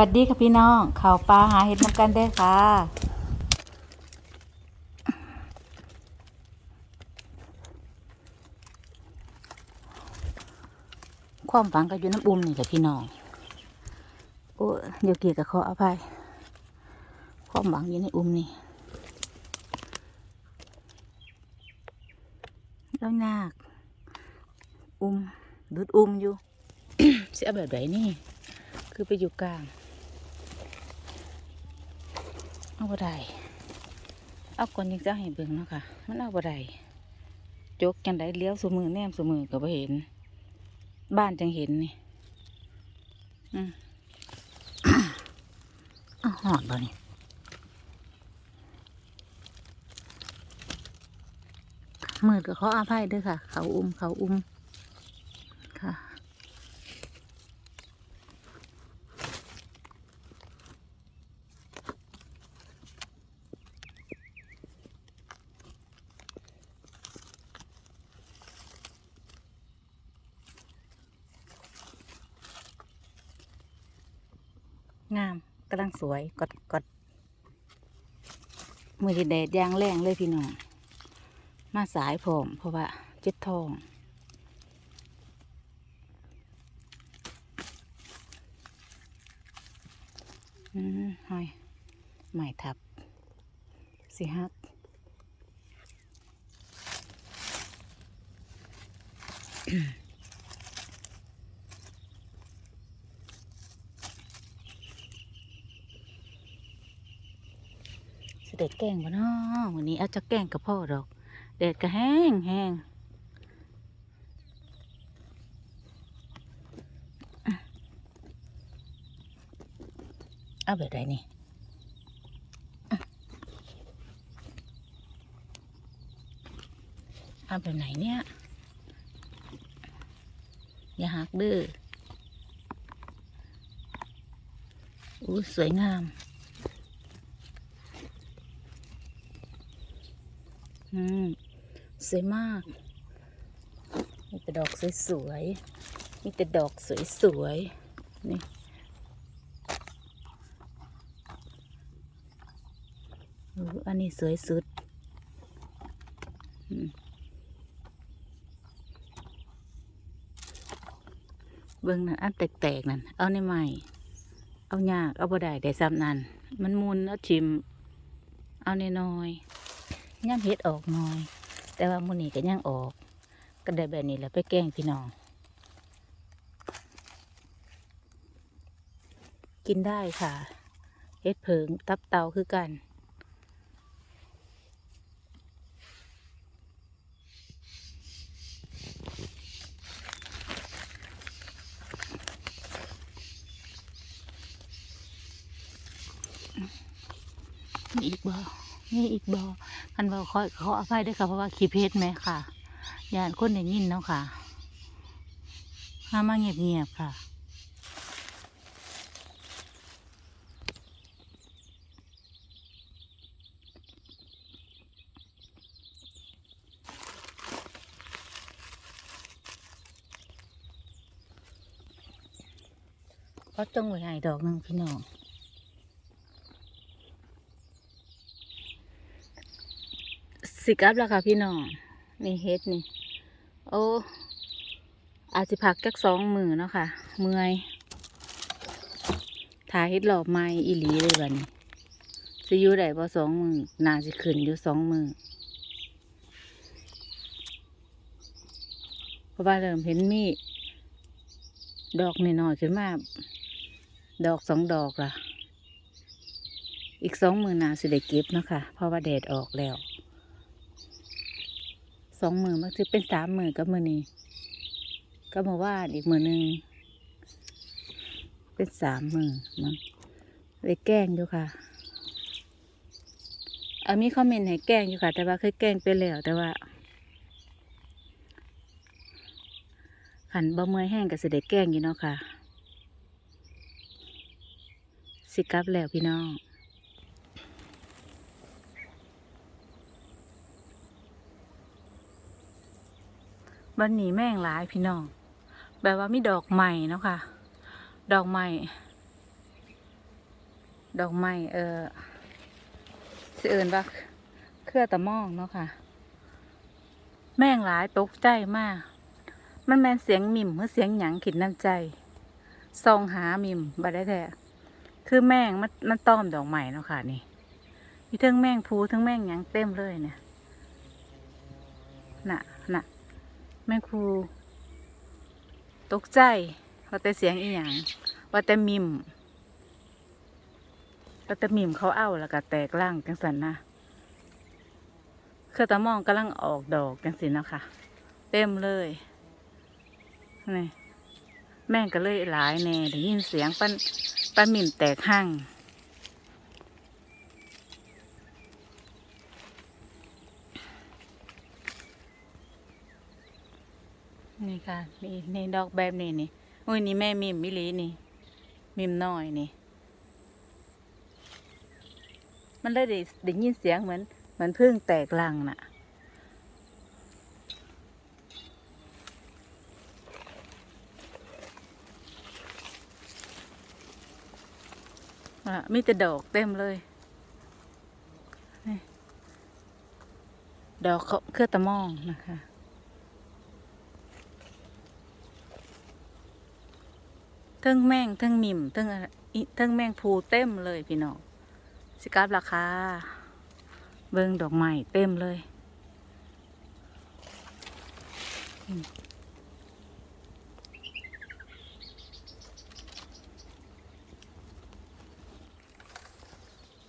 วัสดีค่ะพี่น้องข่าวปลาหาเห็ดน้ำกันได้ค่ะ ความฝังก็อยู่น้ำอุ่มนี่แหละพี่น้องโอ้เดี๋ยวเกียกับขออภัย ความหวังอยู่ในอุ่มนี่แล้วยาก อุ่มดูดอุ่มอยู่ เสียแบบไหนนี่ คือไปอยู่กลาง เอาบ่ได้เอาก่อนยังจะให้เบิ่งเนาะค่ะ มันเอาบ่ได้จกจังได้เลี้ยวสมือแนมสมือก็บ่เห็น บ้านจังเห็นนี่อืมอ้าวหอดบ่นี่มืดก็ขออาภัยด้วยค่ะ เขาอุ้มเขาอุ้ม งามกำลังสวยกดกดมือที่แดดยางแรงเลยพี่น้อง มาสายผมเพราะว่าเจ็ดทองอืมหอยใหม่ทับ สิฮักเสด็จแกล้งบ่เนาะวันนี้อาจจะแกล้งกับพ่อดอกแดดก็แห้งแห้งเอาแบบไรนี่เอาแบบไหนเนี่ย อย่าหักดื้ออู้สวยงาม อืมสวยมากมีแต่ดอกสวยๆมีแต่ดอกสวยๆนี่อันนี้สวยสุดเบิ่งนั่นอันแตกๆนั่นเอาในใหม่เอายากเอาบ่ได้ได้ซ้ำนั่นมันมุนเอาชิม เอาในน้อย ย่ำเฮ็ดออกหน่อย แต่ว่ามื้อนี้ก็ยังออก ก็ได้แบบนี้แหล้วไปแกงพี่น้อง กินได้ค่ะเฮ็ดเผิงตับเตาคือกันมีอีกบ่มีอีกบ่ คันว่าขอขออภัยด้วยค่ะเพราะว่าขี้เพชรไหมค่ะยานคนได้ยินเนาะค่ะห้ามาเงียบๆค่ะก็จงไว้ให้ดอกหนึ่งพี่น้อง สิกลับแล้วค่ะพี่น้องนี่เฮ็ดนี่ โอ้อาจจะพักจักสองมือเนาะค่ะ เมื่อยถ่ายเฮ็ดหลอบไม้อีหลีเลยบัดนี้สิอยู่ได้บ่สองมือน่าสิขึ้นอยู่สองมือเพราะว่าเริ่มเห็นมีดอกนน้อยๆขึ้นมาดอกสองดอกล่ะ อีกสองมือนาสิได้เก็บเนาะค่ะเพราะว่าแดดออกแล้ว สองมือมันจะเป็นสามมือกับมือนี้ก็มาว่าดอีกมือหนึ่งเป็นสามมือมันไปแกล้งอยู่ค่ะเอามีคอมเมนต์ให้แกล้งอยู่ค่ะ แต่ว่าเคยแกล้งไปแล้วแต่ว่าขันบ่เมื่อยแห้งกับเสิได้แกล้งอยู่เนาะค่ะ สิกับแล้วพี่น้อง บันนี้แม่งหลายพี่น้อง แบบว่ามีดอกใหม่เนาะค่ะ ดอกใหม่ ดอกไม้เออสิเอินว่าเครือตะมองเนาะค่ะ แม่งหลายตกใจมาก มันแมนเสียงมิมหรือเสียงหยังขิดน้ำใจซองหามิมบัดได้แท้คือแม่งมันมันต้อมดอกไม้เนาะค่ะนี่มีทั้งแม่งภูทั้งแม่งหยังเต็มเลยเนี่ยน่ะ แม่งภูตกใจ ว่าแต่เสียงอีหยังว่าแต่มิมว่าแต่มิมเขาเอาแล้วก็แตกร่างจังสันนะเครือตะมองกำลังออกดอกจังสิเนาะค่ะ เต็มเลยนี่แม่งก็เลยหลายแน่ได้ยินเสียงปั้นปั้นมิมแตกห้าง นี่ค่ะนี่นี่ดอกแบบนี้นี่อุ้ยนี่แม่มิมมิลีนี่ มิมน้อยนี่ มันได้ได้ได้ยินเสียงเหมือนเหมือนพึ่งแตกลังน่ะอะมีแต่ดอกเต็มเลยดอกเขาเครือตะมองนะคะ ทั้งแมงเทั้งมิมเทั้งอะไรอิเทั้งแมงภูเต็มเลยพี่น้องสิกราบราคาเบิงดอกไม้เต็มเลย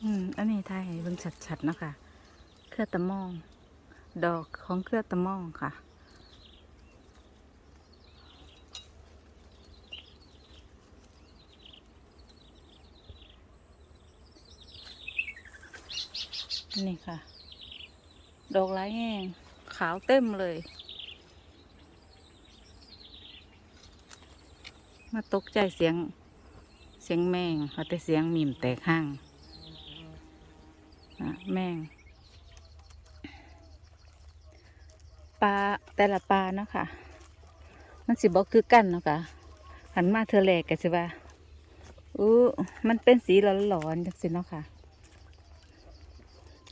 อืมอันนี้ไทยให้เบิ่งชัดๆเนาะคะเครือตะมอง ดอกของเครือตะมองค่ะ นี่ค่ะ ดอกไร้แห้งขาวเต็มเลย มาตกใจเสียงเสียงแมงเอาแต่เสียงมิมแตกห้างอะแมงปลาแต่ละปลาเนาะค่ะ มันสิบอกคือกันเนาะค่ะหันมาเธอแหลกกันสิว่าอู้มันเป็นสีหลอนๆจังสิเนาะค่ะ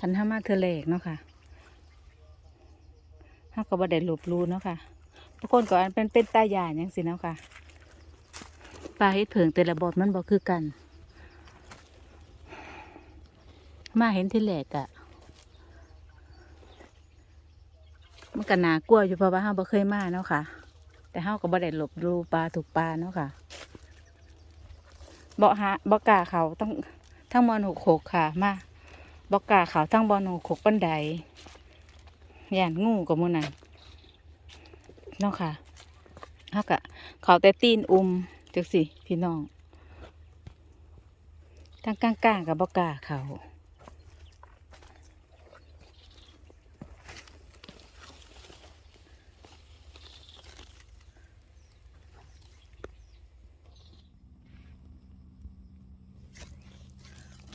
คันห้ามาเธอเลกเนาะค่ะห้าก็บ่ได้หลบรูเนาะค่ะทุกคนก็อันเป็นเป็นตาหยาอย่างสิเนาะค่ะปลาเฮ็ดเผิงแต่ละบทมันบ่คือกัน มาเห็นที่แหลกอะมันก็นากลัวอยู่เพราะว่าห้าบ่เคยมาเนาะค่ะ แต่ห้าก็บ่ได้หลบรูปลาถูกปลาเนาะค่ะบ่ฮะบ่กล้าเขาต้องทั้งมอนหกหกค่ะมา บอกกาขาวทั้งบอนูขกปันไดย่านงูกับมูนันเนาะค่ะเขากะเขาแต่ตีนอุ้มจักสิพี่น้องทั้งก้างๆกับบอกกาเขา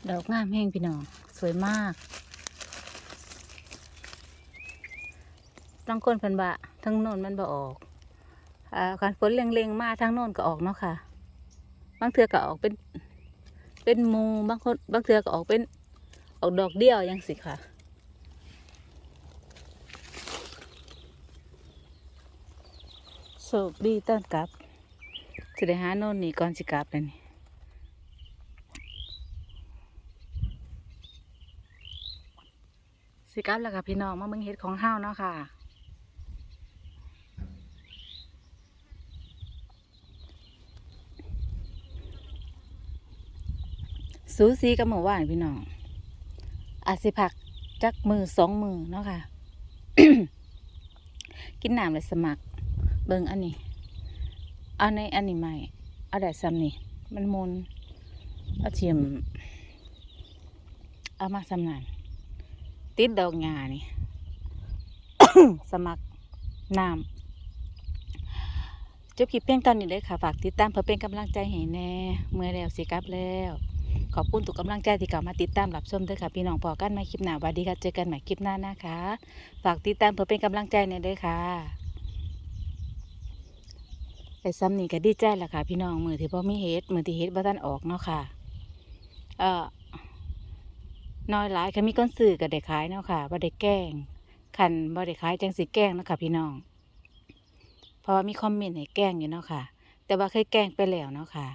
ดอกงามแห้งพี่น้อง สวยมากบางคนพิ่นบะทั้งโน้นมันบ่ออกอ่าคันฝนเล็งๆมาทั้งโน้นก็ออกเนาะค่ะ บางเทือก็ออกเป็น เป็นมูบางคนบางเทือก็ออกเป็นออกดอกเดี่ยวยังสิค่ะโชคดีต้อนกลับสิได้หาโน่นนี่ก่อนสิกลับเลยนี่ สิกับแล้วค่ะพี่น้องมาเบิ่งเฮ็ดของเฮาวเนาะค่ะ สูสีกับหมู่ว่านพี่น้องอาจสิผักจักมือสองมือเนาะค่ะ กินน้ำเลยสมัคร เบิ่งอันนี้ เอาในอันนี้ใหม่เอาได้ซ้ำนี่มันมุนเอาเทียม เอามาสำนาน ติดดอกงานี่ สมัครน้ำจบคลิปเพียงตอนนี้เลยค่ะ ฝากติดตามเพื่อเป็นกำลังใจให้แน่เมื่อแล้วสิกับแล้ว ขอบคุณทุกกำลังใจที่กลับมาติดตามรับชมด้วยค่ะ พี่น้องพอกันม่คลิปหน้าสวัสดีค่ะ เจอกันใหม่คลิปหน้านะคะ ฝากติดตามเพื่อเป็นกำลังใจในอยเด้วยค่ะแต่ซ้ำนี่ก็ดีใจแหละค่ะ พี่น้องมือที่พ่มีเฮ็ดมือที่เฮ็ดบ่ทันออกเนาะค่ะ เอ่อ น้อยหลายก็มีก้นสื่อก็ได้ขายเนาะค่ะบ่ได้แกล้งคันบ่ได้ขายจังสิแกล้งเนาะค่ะพี่น้อง เพราะว่ามีคอมเมนต์ให้แกล้งอยู่เนาะค่ะ แต่ว่าเคยแกล้งไปแล้วเนาะค่ะ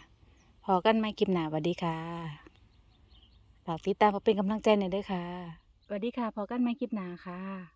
พอกันไม่คลิปหน้าสวัสดีค่ะฝากติดตามเพื่อเป็นกำลังใจหน่อยด้วยค่ะสวัสดีค่ะ พอกันไม่คลิปหน้าค่ะ